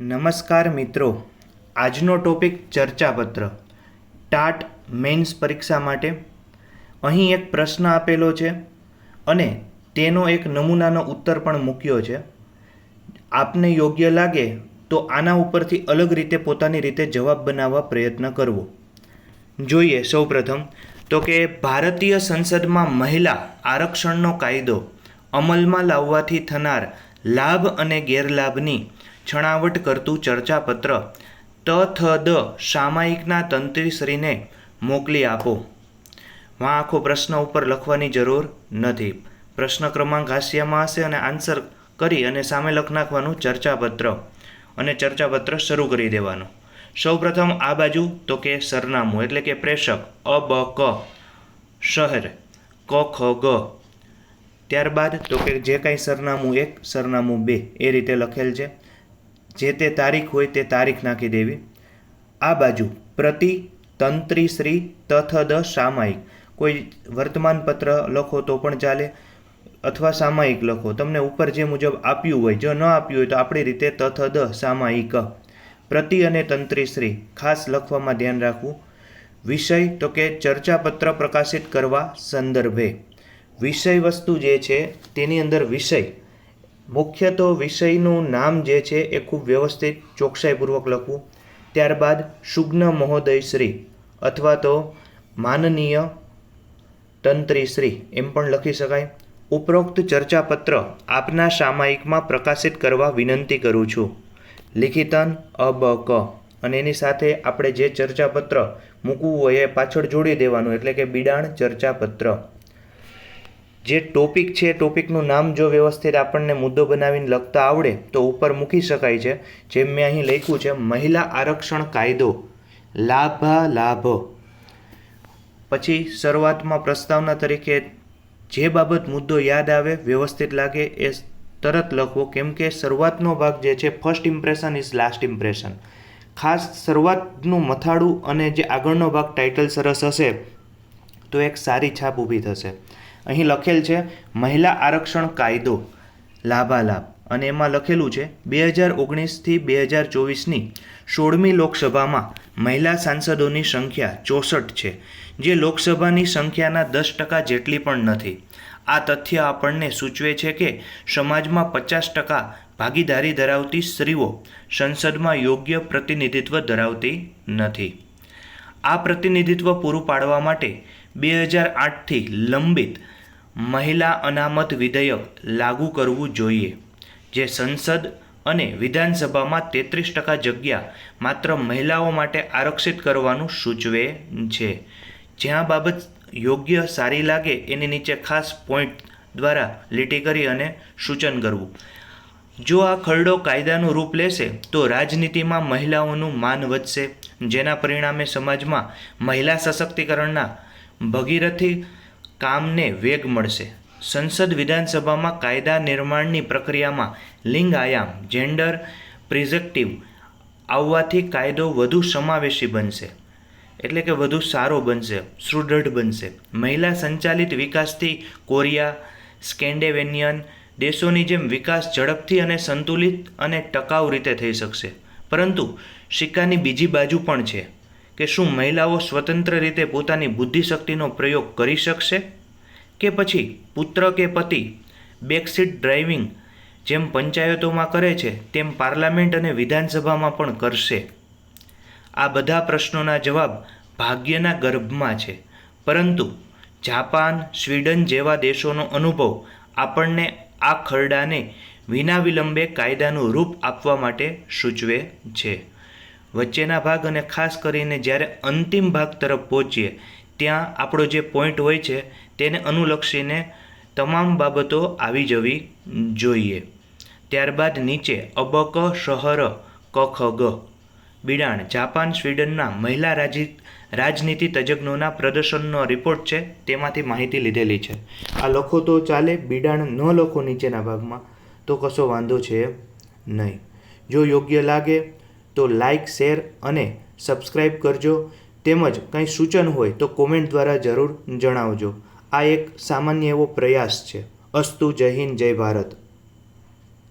નમસ્કાર મિત્રો. આજનો ટોપિક ચર્ચાપત્ર. ટાટ મેન્સ પરીક્ષા માટે. અહીં એક પ્રશ્ન આપેલો છે અને તેનો એક નમૂનાનો ઉત્તર પણ મૂક્યો છે. આપને યોગ્ય લાગે તો આના ઉપરથી અલગ રીતે પોતાની રીતે જવાબ બનાવવા પ્રયત્ન કરવો. જોઈએ સૌપ્રથમ તો કે ભારતીય સંસદમાં મહિલા આરક્ષણનો કાયદો અમલમાં લાવવાથી થનાર લાભ અને ગેરલાભની છણાવટ કરતું ચર્ચાપત્ર ત દ સામાયિકના તંત્રીશ્રીને મોકલી આપો. વાં આખો પ્રશ્ન ઉપર લખવાની જરૂર નથી. પ્રશ્ન ક્રમાંક હાસ્યમાં હશે અને આન્સર કરી અને સામે લખ નાખવાનું ચર્ચાપત્ર અને ચર્ચાપત્ર શરૂ કરી દેવાનું. સૌપ્રથમ આ બાજુ તો કે સરનામું, એટલે કે પ્રેષક, અ, બ, ક, શહેર, ક, ખ, ગ. ત્યારબાદ તો કે જે કાંઈ સરનામું એક, સરનામું બે, એ રીતે લખેલ છે. જે તે તારીખ હોય તે તારીખ નાખી દેવી. આ બાજુ પ્રતિ તંત્રી શ્રી તથ દ સામાયિક. કોઈ વર્તમાનપત્ર લખો તો પણ ચાલે અથવા સામાયિક લખો. તમને ઉપર જે મુજબ આપ્યું હોય, જો ન આપ્યું હોય તો આપણી રીતે તથ દ સામાયિક. પ્રતિ અને તંત્રી શ્રી. ખાસ લખવામાં ધ્યાન રાખવું. વિષય તો કે ચર્ચાપત્ર પ્રકાશિત કરવા સંદર્ભે. વિષય વસ્તુ જે છે, તેની અંદર વિષય. મુખ્ય તો વિષયનું નામ જે છે, એ ખૂબ વ્યવસ્થિત, ચોકસાઈપૂર્વક લખવું. ત્યારબાદ સુગ્ન મહોદય શ્રી અથવા તો માનનીય તંત્રી શ્રી એમ પણ લખી શકાય. ઉપરોક્ત ચર્ચાપત્ર આપના સામાયિકમાં પ્રકાશિત કરવા વિનંતી કરું છું. લિખિતન, અ, બ, ક અને એની સાથે આપણે જે ચર્ચાપત્ર મૂકવું હોય એ પાછળ જોડી દેવાનું, એટલે કે બિડાણ ચર્ચાપત્ર. જે ટોપિક છે, ટોપિકનું નામ જો વ્યવસ્થિત આપણને મુદ્દો બનાવીને લખતા આવડે, તો ઉપર મૂકી શકાય છે. જેમ મેં અહીં લખ્યું છે, મહિલા આરક્ષણ કાયદો. લાભા લાભ. પછી શરૂઆતમાં પ્રસ્તાવના તરીકે જે બાબત મુદ્દો યાદ આવે, વ્યવસ્થિત લાગે, એ તરત લખવો. કેમ કે શરૂઆતનો ભાગ જે છે first impression is last impression ખાસ શરૂઆતનું મથાળું અને જે આગળનો ભાગ ટાઇટલ સરસ હશે, તો એક સારી છાપ ઊભી થશે. અહીં લખેલ છે, મહિલા આરક્ષણ કાયદો, લાભાલાભ. અને એમાં લખેલું છે, બે હજાર ઓગણીસથી બે હજાર ચોવીસની સોળમી લોકસભામાં મહિલા સાંસદોની સંખ્યા ચોસઠ છે, જે લોકસભાની સંખ્યાના દસ ટકા જેટલી પણ નથી. આ તથ્ય આપણને સૂચવે છે કે સમાજમાં પચાસ ટકા ભાગીદારી ધરાવતી સ્ત્રીઓ સંસદમાં યોગ્ય પ્રતિનિધિત્વ ધરાવતી નથી. આ પ્રતિનિધિત્વ પૂરું પાડવા માટે બે હજાર આઠથી લંબિત મહિલા અનામત વિધેયક લાગુ કરવું જોઈએ, જે સંસદ અને વિધાનસભામાં તેત્રીસ ટકા જગ્યા માત્ર મહિલાઓ માટે આરક્ષિત કરવાનું સૂચવે છે. જ્યાં બાબત યોગ્ય સારી લાગે એની નીચે ખાસ પોઈન્ટ દ્વારા લીટી કરી અને સૂચન કરવું. જો આ ખરડો કાયદાનું રૂપ લેશે, તો રાજનીતિમાં મહિલાઓનું માન વધશે, જેના પરિણામે સમાજમાં મહિલા સશક્તિકરણના ભગીરથી કામને વેગ મળશે. સંસદ વિધાનસભામાં કાયદા નિર્માણની પ્રક્રિયામાં લિંગ આયામ, જેન્ડર પ્રિઝેક્ટિવ આવવાથી કાયદો વધુ સમાવેશી બનશે. એટલે કે વધુ સારો બનશે, સુદૃઢ બનશે. મહિલા સંચાલિત વિકાસથી કોરિયા, સ્કેન્ડેવેનિયન દેશોની જેમ વિકાસ ઝડપથી અને સંતુલિત અને ટકાઉ રીતે થઈ શકશે. પરંતુ સિક્કાની બીજી બાજુ પણ છે. કે શું મહિલાઓ સ્વતંત્ર રીતે પોતાની બુદ્ધિશક્તિનો પ્રયોગ કરી શકશે? કે પછી પુત્ર કે પતિ બેકસીટ ડ્રાઇવિંગ જેમ પંચાયતોમાં કરે છે, તેમ પાર્લામેન્ટ અને વિધાનસભામાં પણ કરશે? આ બધા પ્રશ્નોના જવાબ ભાગ્યના ગર્ભમાં છે. પરંતુ જાપાન, સ્વીડન જેવા દેશોનો અનુભવ આપણને આ ખરડાને વિના વિલંબે કાયદાનું રૂપ આપવા માટે સૂચવે છે. વચ્ચેના ભાગ અને ખાસ કરીને જ્યારે અંતિમ ભાગ તરફ પહોંચીએ, ત્યાં આપણો જે પોઈન્ટ હોય છે, તેને અનુલક્ષીને તમામ બાબતો આવી જવી જોઈએ. ત્યારબાદ નીચે અબક શહર કખ ગ બિડાણ, જાપાન, સ્વીડનના મહિલા રાજી, રાજનીતિ તજજ્ઞોના પ્રદર્શનનો રિપોર્ટ છે, તેમાંથી માહિતી લીધેલી છે. આ લખો તો ચાલે, બિડાણ ન લખો નીચેના ભાગમાં, તો કશો વાંધો છે નહીં. જો યોગ્ય લાગે તો લાઇક શેર અને સબસ્ક્રાઈબ કરજો. તેમજ કંઈ સૂચન હોય તો કોમેન્ટ દ્વારા જરૂર જણાવજો. આ એક સામાન્ય એવો પ્રયાસ છે. અસ્તુ જય હિન્દ, જય ભારત.